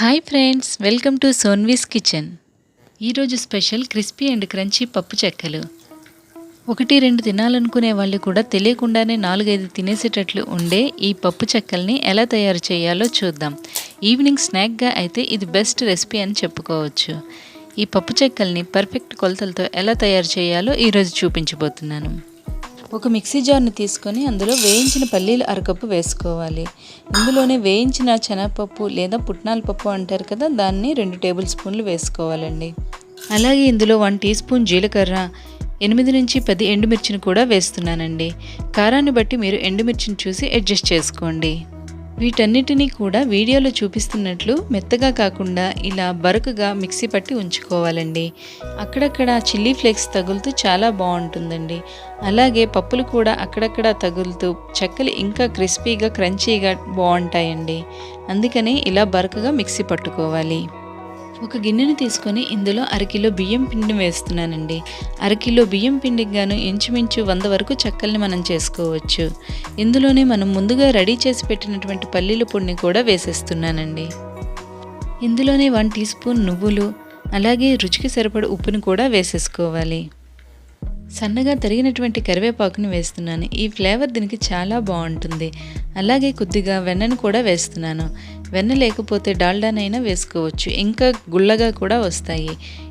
Hi friends welcome to Sonvi's kitchen ఈరోజు special crispy and crunchy పప్పు చెక్కలు. ఒకటి రెండు తినాలనుకునే వాళ్ళు కూడా తెలియకుండానే నాలుగైదు తినేసేటట్లు ఉండే ఈ పప్పు చెక్కల్ని ఎలా తయారు చేయాలో చూద్దాం. ఈవినింగ్ స్నాక్గా అయితే ఇది బెస్ట్ రెసిపీ అని చెప్పుకోవచ్చు. ఈ పప్పు చెక్కల్ని పర్ఫెక్ట్ కొలతలతో ఎలా తయారు చేయాలో ఈరోజు చూపించబోతున్నాను. ఒక మిక్సీ జార్ని తీసుకొని అందులో వేయించిన పల్లీలు అరకప్పు వేసుకోవాలి. ఇందులోనే వేయించిన శనగపప్పు లేదా పుట్నాల పప్పు అంటారు కదా దాన్ని రెండు టేబుల్ స్పూన్లు వేసుకోవాలండి. అలాగే ఇందులో వన్ టీ స్పూన్ జీలకర్ర ఎనిమిది నుంచి పది ఎండుమిర్చిని కూడా వేస్తున్నానండి. కారాన్ని బట్టి మీరు ఎండుమిర్చిని చూసి అడ్జస్ట్ చేసుకోండి. వీటన్నిటినీ కూడా వీడియోలో చూపిస్తున్నట్లు మెత్తగా కాకుండా ఇలా బరుకుగా మిక్సీ పట్టి ఉంచుకోవాలండి. అక్కడక్కడ చిల్లీ ఫ్లేక్స్ తగులుతూ చాలా బాగుంటుందండి. అలాగే పప్పులు కూడా అక్కడక్కడ తగులుతూ చెక్కలు ఇంకా క్రిస్పీగా క్రంచీగా బాగుంటాయండి. అందుకని ఇలా బరకగా మిక్సీ పట్టుకోవాలి. ఒక గిన్నెను తీసుకొని ఇందులో అరకిలో బియ్యం పిండిని వేస్తున్నానండి. అరకిలో బియ్యం పిండికి గాను ఇంచుమించు వంద వరకు చెక్కల్ని మనం చేసుకోవచ్చు. ఇందులోనే మనం ముందుగా రెడీ చేసి పెట్టినటువంటి పల్లీల పొడిని కూడా వేసేస్తున్నానండి. ఇందులోనే వన్ టీ స్పూన్ నువ్వులు అలాగే రుచికి సరిపడ ఉప్పుని కూడా వేసేసుకోవాలి. సన్నగా తరిగినటువంటి కరివేపాకుని వేస్తున్నాను. ఈ ఫ్లేవర్ దీనికి చాలా బాగుంటుంది. అలాగే కొద్దిగా వెన్నను కూడా వేస్తున్నాను. వెన్న లేకపోతే డాల్డానైనా వేసుకోవచ్చు. ఇంకా గుళ్ళగా కూడా వస్తాయి.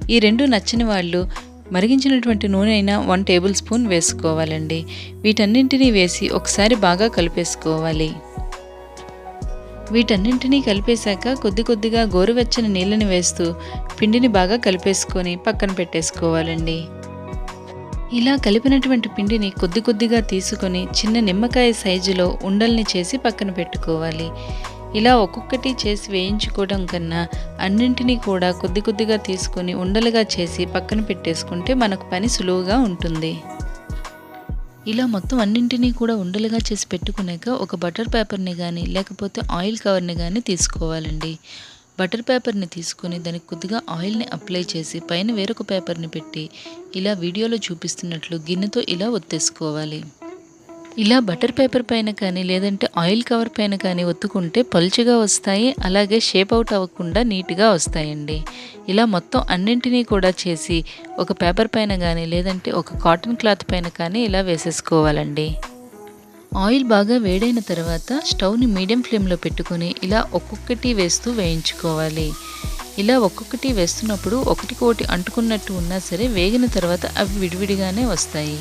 ఈ రెండు నచ్చని వాళ్ళు మరిగించినటువంటి నూనె అయినా వన్ టేబుల్ స్పూన్ వేసుకోవాలండి. వీటన్నింటినీ వేసి ఒకసారి బాగా కలిపేసుకోవాలి. వీటన్నింటినీ కలిపేశాక కొద్ది కొద్దిగా గోరువెచ్చని నీళ్ళని వేస్తూ పిండిని బాగా కలిపేసుకొని పక్కన పెట్టేసుకోవాలండి. ఇలా కలిపినటువంటి పిండిని కొద్ది కొద్దిగా తీసుకొని చిన్న నిమ్మకాయ సైజులో ఉండల్ని చేసి పక్కన పెట్టుకోవాలి. ఇలా ఒక్కొక్కటి చేసి వేయించుకోవడం కన్నా అన్నింటినీ కూడా కొద్ది కొద్దిగా తీసుకొని ఉండలుగా చేసి పక్కన పెట్టేసుకుంటే మనకు పని సులువుగా ఉంటుంది. ఇలా మొత్తం అన్నింటినీ కూడా ఉండలుగా చేసి పెట్టుకున్నాక ఒక బటర్ పేపర్ని కానీ లేకపోతే ఆయిల్ కవర్ని కానీ తీసుకోవాలండి. బటర్ పేపర్ని తీసుకొని దానికి కొద్దిగా ఆయిల్ని అప్లై చేసి పైన వేరొక పేపర్ని పెట్టి ఇలా వీడియోలో చూపిస్తున్నట్లు గిన్నెతో ఇలా ఒత్తేసుకోవాలి. ఇలా బటర్ పేపర్ పైన కానీ లేదంటే ఆయిల్ కవర్ పైన కానీ ఒత్తుకుంటే పలుచగా వస్తాయి అలాగే షేప్ అవుట్ అవ్వకుండా నీట్గా వస్తాయండి. ఇలా మొత్తం అన్నింటినీ కూడా చేసి ఒక పేపర్ పైన కానీ లేదంటే ఒక కాటన్ క్లాత్ పైన కానీ ఇలా వేసేసుకోవాలండి. ఆయిల్ బాగా వేడైన తర్వాత స్టవ్ని మీడియం ఫ్లేమ్లో పెట్టుకొని ఇలా ఒక్కొక్కటి వేస్తూ వేయించుకోవాలి. ఇలా ఒక్కొక్కటి వేస్తున్నప్పుడు ఒకటికోటి అంటుకున్నట్టు ఉన్నా సరే వేగిన తర్వాత అవి విడివిడిగానే వస్తాయి.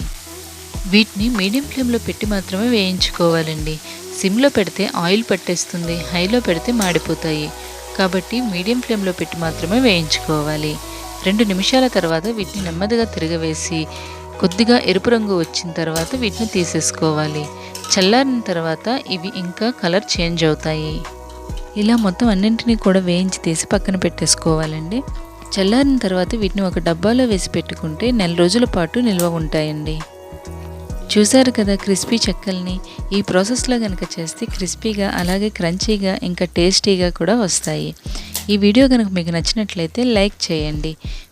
వీటిని మీడియం ఫ్లేమ్లో పెట్టి మాత్రమే వేయించుకోవాలండి. సిమ్లో పెడితే ఆయిల్ పట్టేస్తుంది హైలో పెడితే మాడిపోతాయి. కాబట్టి మీడియం ఫ్లేమ్లో పెట్టి మాత్రమే వేయించుకోవాలి. రెండు నిమిషాల తర్వాత వీటిని నెమ్మదిగా తిరగవేసి కొద్దిగా ఎరుపు రంగు వచ్చిన తర్వాత వీటిని తీసేసుకోవాలి. చల్లారిన తర్వాత ఇవి ఇంకా కలర్ చేంజ్ అవుతాయి. ఇలా మొత్తం అన్నింటినీ కూడా వేయించి తీసి పక్కన పెట్టేసుకోవాలండి. చల్లారిన తర్వాత వీటిని ఒక డబ్బాలో వేసి పెట్టుకుంటే నెల రోజుల పాటు నిల్వ ఉంటాయండి. చూసారు కదా క్రిస్పీ చెక్కల్ని? ఈ ప్రాసెస్లో కనుక చేస్తే క్రిస్పీగా అలాగే క్రంచీగా ఇంకా టేస్టీగా కూడా వస్తాయి. ఈ వీడియో కనుక మీకు నచ్చినట్లయితే లైక్ చేయండి.